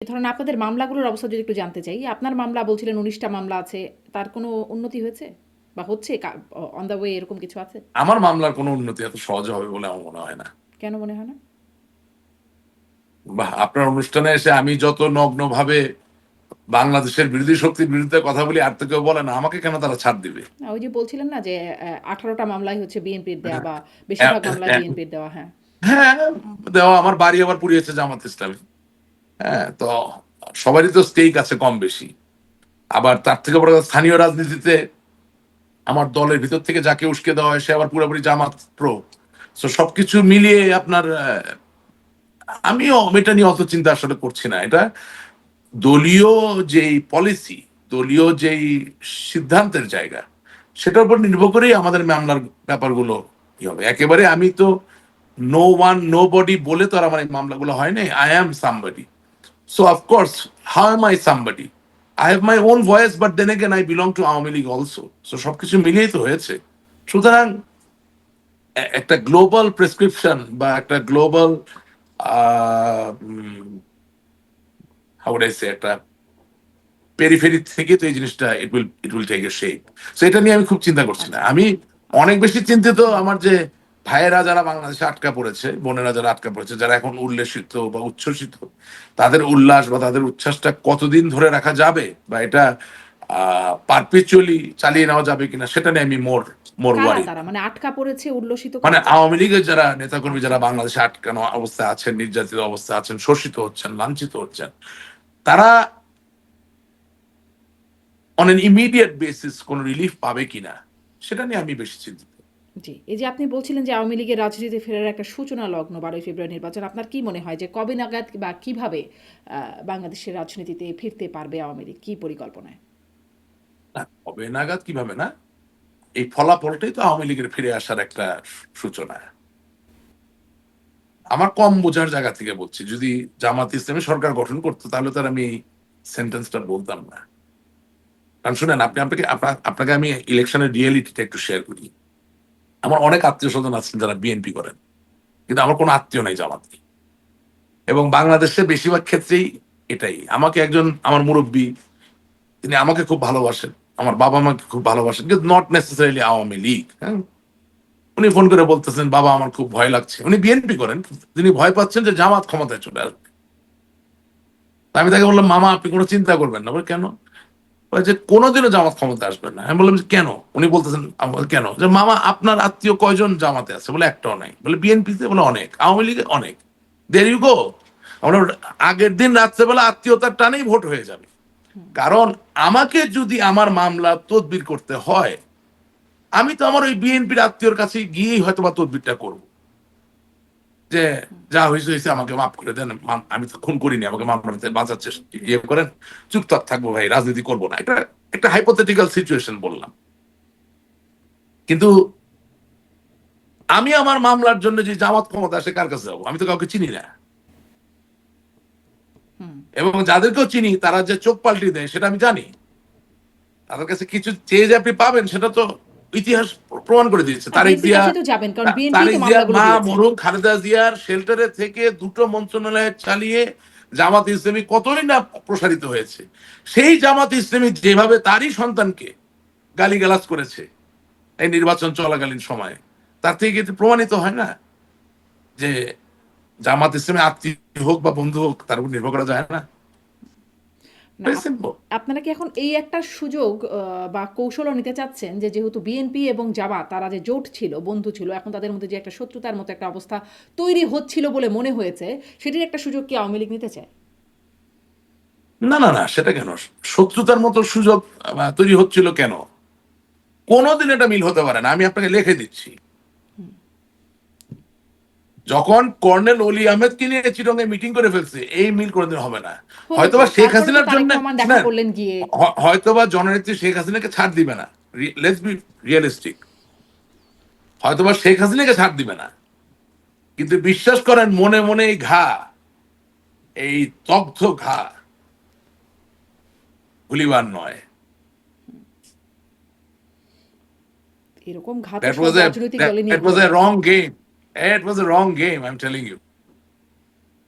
ধরেন আপনাদের মামলাগুলোর অবস্থা যদি একটু জানতে চাই আপনার মামলা বলছিলেন উনিশটা মামলা আছে তার কোনো উন্নতি হয়েছে? বা হচ্ছে অন দ্য ওয়ে এরকম কিছু আছে? আমার মামলার কোনো উন্নতি এত সহজ হবে বলে আমার মনে হয় না। কেন মনে হয় না? বা আপনার অনুষ্ঠানে এসে আমি যত নগ্ন ভাবে বাংলাদেশের বিরোধী শক্তির বিরুদ্ধে কথা বলি আর তো কেউ বলে না আমাকে কেন তারা ছাড় দিবে? ওই যে বলছিলেন না যে আঠারোটা মামলাই হচ্ছে বিএনপির দেওয়া বা বেশিরভাগ হ্যাঁ, মামলা হ্যাঁ। বিএনপির দেওয়া হ্যাঁ। হ্যাঁ দেওয়া আমার বাড়ি আবার পুড়িয়েছে জামাত ইসলামী। হ্যাঁ তো সবারই তো স্টেক আছে কম বেশি আবার তার থেকে বড় স্থানীয় রাজনীতিতে আমার দলের ভিতর থেকে যাকে উস্কে দেওয়া হয়, সে আবার পুরোপুরি জামাত প্রো তো সবকিছু মিলিয়ে আপনার আমিও এটা নিয়ে অত চিন্তা আসলে করছি না। এটা দলীয় যেই পলিসি দলীয় যেই সিদ্ধান্তের জায়গা, সেটার উপর নির্ভর করেই আমাদের মামলার ব্যাপারগুলো কি হবে। একেবারে আমি তো নো ওয়ান নো বডি বলে তো আর আমার এই মামলাগুলো হয় নাই। I am somebody so of course how am I somebody I have my own voice but then again I belong to Awami League also so সবকিছু মিলিয়েই তো হয়েছে। সুতরাং একটা গ্লোবাল প্রেসক্রিপশন বা একটা global how would I say একটা periphery থেকে তো এই জিনিসটা it will it will take a shape so এটা নিয়ে আমি খুব চিন্তা করছি না। আমি অনেক বেশি চিন্তিত আমার যে ভাইয়েরা যারা বাংলাদেশে আটকা পড়েছে বোনেরা যারা আটকা পড়েছে যারা এখন উল্লেসিত বা উচ্ছ্বসিত তাদের উল্লাস বা তাদের উচ্ছ্বাসটা কতদিন ধরে রাখা যাবে বা এটা পারপিচুয়ালি চালিয়ে নেওয়া যাবে কিনা সেটা নিয়ে আমি মোর মোর ওয়ারি মানে আটকা পড়েছে উল্লসিত মানে আওয়ামী লীগের যারা নেতাকর্মী যারা বাংলাদেশে আটকানো অবস্থায় আছেন নির্যাতিত অবস্থায় আছেন শোষিত হচ্ছেন লাঞ্ছিত হচ্ছেন তারা অন এন ইমিডিয়েট বেসিস কোন রিলিফ পাবে কিনা সেটা নিয়ে আমি বেশি চিন্তিত। জি, এই যে আপনি বলছিলেন যে আওয়ামী লীগের রাজনীতিতে ফেরার একটা সূচনা লগ্ন বারোই ফেব্রুয়ারি নির্বাচন, আপনার কি মনে হয় যে কবে নাগাদ বা কীভাবে বাংলাদেশের রাজনীতিতে ফিরতে পারবে আওয়ামী লীগ? কি পরিকল্পনায়? কবে নাগাদ, কীভাবে না? এই ফলাফলটাই তো আওয়ামী লীগের ফিরে আসার একটা সূচনা। আমার কম বোঝার জায়গা থেকে বলছি, যদি জামাত ইসলামী সরকার গঠন করতো, তাহলে তার আমি সেন্টেন্সটা বলতাম না। কারণ শুনেন, আপনি, আপনাকে আপনাকে আমি ইলেকশনের রিয়েলিটিটা একটু শেয়ার করি। আমার অনেক আত্মীয় স্বজন আছেন যারা বিএনপি করেন, কিন্তু আমার কোনো আত্মীয় নাই জামাতি এবং বাংলাদেশে বেশিরভাগ ক্ষেত্রেই এটাই। আমাকে একজন আমার মুরব্বী, তিনি আমাকে খুব ভালোবাসেন, আমার বাবা আমাকে খুব ভালোবাসেন, কিন্তু নট নেসেসারিলি আওয়ামী লীগ হ্যাঁ? উনি ফোন করে বলতেছেন, বাবা, আমার খুব ভয় লাগছে। উনি বিএনপি করেন তিনি ভয় পাচ্ছেন যে জামাত ক্ষমতায় চলে আসবে। আমি তাকে বললাম, মামা, আপনি কোনো চিন্তা করবেন না। কেন? যে কোনোদিনও জামাত ক্ষমতা আসবে না। আমি বললাম যে কেন? উনি বলতেছেন কেন? যে মামা, আপনার আত্মীয় কয়জন জামাতে আছে? বলে একটাও নাই। বলে বিএনপিতে বলে অনেক, আওয়ামী লীগে অনেক। দের গো আমরা আগের দিন রাত্রেবেলা আত্মীয়তার টানেই ভোট হয়ে যাবে। কারণ আমাকে যদি আমার মামলা তদবির করতে হয়, আমি তো আমার ওই বিএনপির আত্মীয়র কাছে গিয়েই হয়তো বা তদবিরটা করব। যে যা হয়েছে হয়েছে আমাকে মাফ করে দেন আমি তো খুন করিনি আমাকে মাফ করতে বাঁচার চেষ্টা ইয়ে করেন চুপচাপ থাকব ভাই রাজনীতি করব না। এটা একটা হাইপোথেটিক্যাল সিচুয়েশন বললাম। কিন্তু আমি আমার মামলার জন্য যে জামাত ক্ষমতা আসে কার কাছে যাব? আমি তো কাউকে চিনি না। এবং যাদেরকেও চিনি তারা যে চোখ পাল্টি দেয় সেটা আমি জানি। তাদের কাছে কিছু চেয়ে যে আপনি পাবেন সেটা তো ইতিহাস প্রমাণ করে দিয়েছে। তারেক জিয়া তারেক জিয়ার মা মরুম খালেদা জিয়ার শেল্টারে থেকে দুটো মন্ত্রণালয় চালিয়ে জামাত ইসলামী কতই না প্রসারিত হয়েছে। সেই জামাত ইসলামী যেভাবে তারই সন্তানকে গালিগালাজ করেছে এই নির্বাচন চলাকালীন সময়ে তার থেকে কিন্তু প্রমাণিত হয় না? যে জামাত ইসলামী আত্মীয় হোক বা বন্ধু হোক তার উপর নির্ভর করা যায় না. আপনারা কি এখন এই একটা সুযোগ বা কৌশলও নিতে চাচ্ছেন যে যেহেতু বিএনপি এবং জাবা তারা যে জোট ছিল বন্ধু ছিল এখন তাদের মধ্যে যে একটা শত্রুতার মতো একটা অবস্থা তৈরি হচ্ছিল বলে মনে হয়েছে সেটির একটা সুযোগ কি আওয়ামী লীগ নিতে চায়? না না না সেটা কেন? শত্রুতার মতো সুযোগ তৈরি হচ্ছিল কেন? কোনোদিন এটা মিল হতে পারে না। আমি আপনাকে লিখে দিচ্ছি। যখন কর্নেল অলি আহমেদকে নিয়ে চিটঙ্গে মিটিং করে ফেলছে এই মিল কোনোদিন হবে না। হয়তোবা শেখ হাসিনার জন্য হয়তোবা জননেত্রী শেখ হাসিনাকে ছাড় দিবে না। লেটস বি রিয়েলিস্টিক হয়তোবা শেখ হাসিনাকে ছাড় দিবে না। কিন্তু বিশ্বাস করেন মনে মনে এই ঘা এই তগ্ধ ঘা ভুলিবার নয়। এরকম a রাজনৈতিক দলে নিয়ে that it was a wrong game i'm telling you